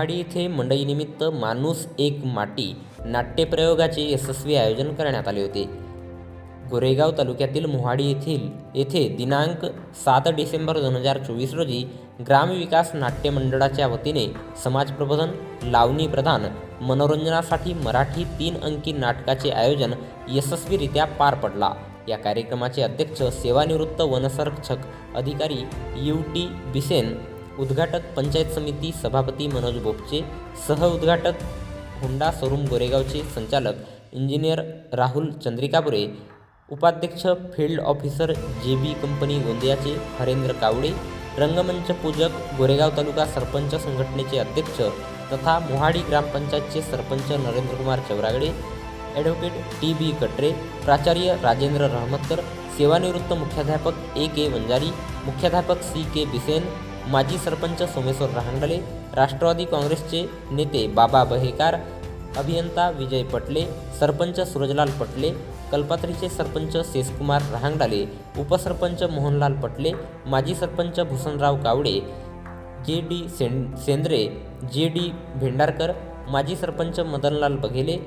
मोहाडी येथे मंडईनिमित्त माणूस एक माटी नाट्यप्रयोगाचे यशस्वी आयोजन करण्यात आले होते. गोरेगाव तालुक्यातील मोहाडी येथील येथे दिनांक सात डिसेंबर दोन हजार चोवीस रोजी ग्रामविकास नाट्य मंडळाच्या वतीने समाज प्रबोधन लावणी प्रदान मनोरंजनासाठी मराठी तीन अंकी नाटकाचे आयोजन यशस्वीरित्या पार पडला. या कार्यक्रमाचे अध्यक्ष सेवानिवृत्त वनसंरक्षक अधिकारी यू टी बिसेन उद्घाटक पंचायत समिती सभापती मनोज बोपचे सह उद्घाटक होंडा शोरूम गोरेगावचे संचालक इंजिनियर राहुल चंद्रिकापुरे उपाध्यक्ष field officer J B company गोंदियाचे Harendra Kawade रंगमंच पूजक गोरेगाव तालुका सरपंच संघटनेचे अध्यक्ष तथा मोहाडी ग्रामपंचायतचे sarpanch Narendrakumar Chouragade advocate T B Katre प्राचार्य राजेंद्र रहमतकर सेवानिवृत्त मुख्याध्यापक ए के वंजारी मुख्याध्यापक सी के बिसेन माजी सरपंच सोमेश्वर रहांगडले राष्ट्रवादी काँग्रेसचे नेते बाबा बहेकार अभियंता विजय पटले सरपंच सूरजलाल पटले कल्पात्रीचे सरपंच शेषकुमार रहांगडाले उपसरपंच मोहनलाल पटले माजी सरपंच भूषणराव कावडे जे डी सें सेंद्रे जे डी भेंडारकर माजी सरपंच मदनलाल बघेले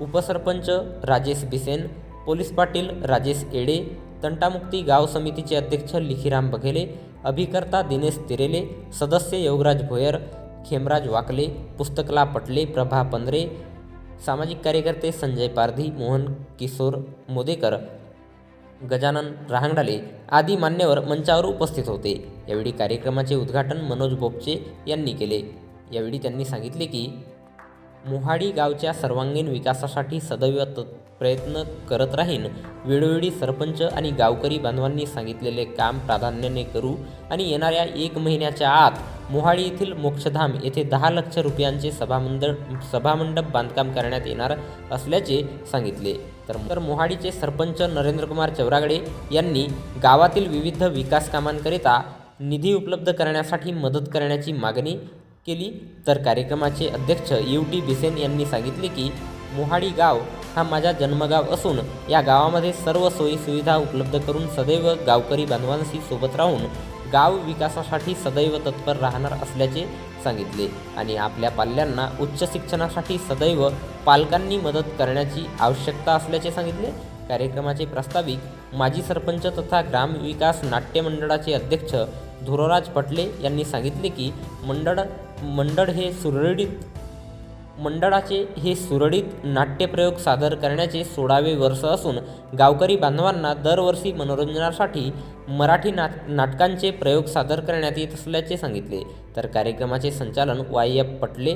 उपसरपंच राजेश बिसेन पोलीस पाटील राजेश एडे तंटामुक्ती गाव समितीचे अध्यक्ष लिखीराम बघेले अभिकर्ता दिनेश तिरेले सदस्य योगराज भोयर खेमराज वाकले पुस्तकला पटले प्रभा पंधरे सामाजिक कार्यकर्ते संजय पारधी मोहन किशोर मोदेकर गजानन रहांगडाले आदी मान्यवर मंचावर उपस्थित होते. यावेळी कार्यक्रमाचे उद्घाटन मनोज बोपचे यांनी केले. यावेळी त्यांनी सांगितले की मोहाडी गावच्या सर्वांगीण विकासासाठी सदैव त प्रयत्न करत राहीन. वेळोवेळी सरपंच आणि गावकरी बांधवांनी सांगितलेले काम प्राधान्याने करू आणि येणाऱ्या एक महिन्याच्या आत मोहाडी येथील मोक्षधाम येथे दहा लक्ष रुपयांचे सभामंडळ सभामंडप बांधकाम करण्यात येणार असल्याचे सांगितले. तर तर मोहाडीचे सरपंच नरेंद्रकुमार चौरागडे यांनी गावातील विविध विकास कामांकरिता निधी उपलब्ध करण्यासाठी मदत करण्याची मागणी केली. तर कार्यक्रमाचे अध्यक्ष यू टी बिसेन यांनी सांगितले की मोहाडी गाव हा माझा जन्मगाव असून या गावामध्ये सर्व सोयीसुविधा उपलब्ध करून सदैव गावकरी बांधवांशी सोबत राहून गाव विकासासाठी सदैव तत्पर राहणार असल्याचे सांगितले आणि आपल्या पाल्यांना उच्च शिक्षणासाठी सदैव पालकांनी मदत करण्याची आवश्यकता असल्याचे सांगितले. कार्यक्रमाचे प्रास्ताविक माजी सरपंच तथा ग्रामविकास नाट्य मंडळाचे अध्यक्ष धुरोराज पटले यांनी सांगितले की मंडळ मंडळ हे सुरळीत मंडळाचे हे सुरळीत नाट्यप्रयोग सादर करण्याचे सोळावे वर्ष असून गावकरी बांधवांना दरवर्षी मनोरंजनासाठी मराठी नाट नाटकांचे प्रयोग सादर करण्यात येत असल्याचे सांगितले. तर कार्यक्रमाचे संचालन वाय एफ पटले.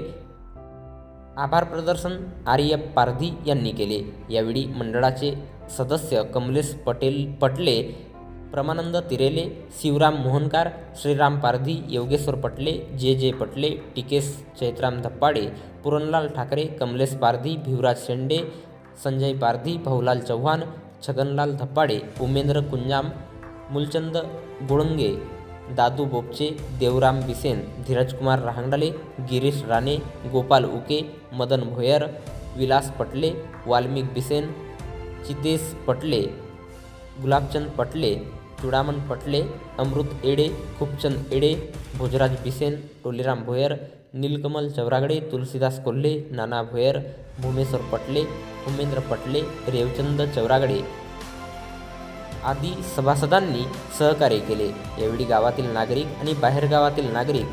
आभार प्रदर्शन आर एफ पारधी यांनी केले. यावेळी मंडळाचे सदस्य कमलेश पटेल पटले. प्रमानंद तिरेले शिवराम मोहनकार श्रीराम पारधी योगेश्वर पटले जे जे पटले टिकेश चैत्राम धप्पाडे पुरणलाल ठाकरे कमलेश पारधी भिवराज शेंडे संजय पारधी भाऊलाल चव्हाण छगनलाल धप्पाडे उमेंद्र कुंजाम मुलचंद गुळंगे दादू बोपचे देवराम बिसेन धीरजकुमार रहांगडले गिरीश राणे गोपाल उके मदन भोयर विलास पटले वाल्मिक बिसेन चितेश पटले गुलाबचंद पटले चुडामण पटले अमृत एडे खूपचंद एडे भोजराज बिसेन टोलीराम भोयर नीलकमल चौरागडे तुलसीदास कोल्हे नाना भोयर भूमेश्वर पटले उमेंद्र पटले रेवचंद चौरागडे आदी सभासदांनी सहकार्य केले. यावेळी गावातील नागरिक आणि बाहेरगावातील नागरिक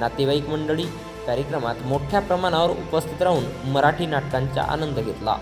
नातेवाईक मंडळी कार्यक्रमात मोठ्या प्रमाणावर उपस्थित राहून मराठी नाटकांचा आनंद घेतला.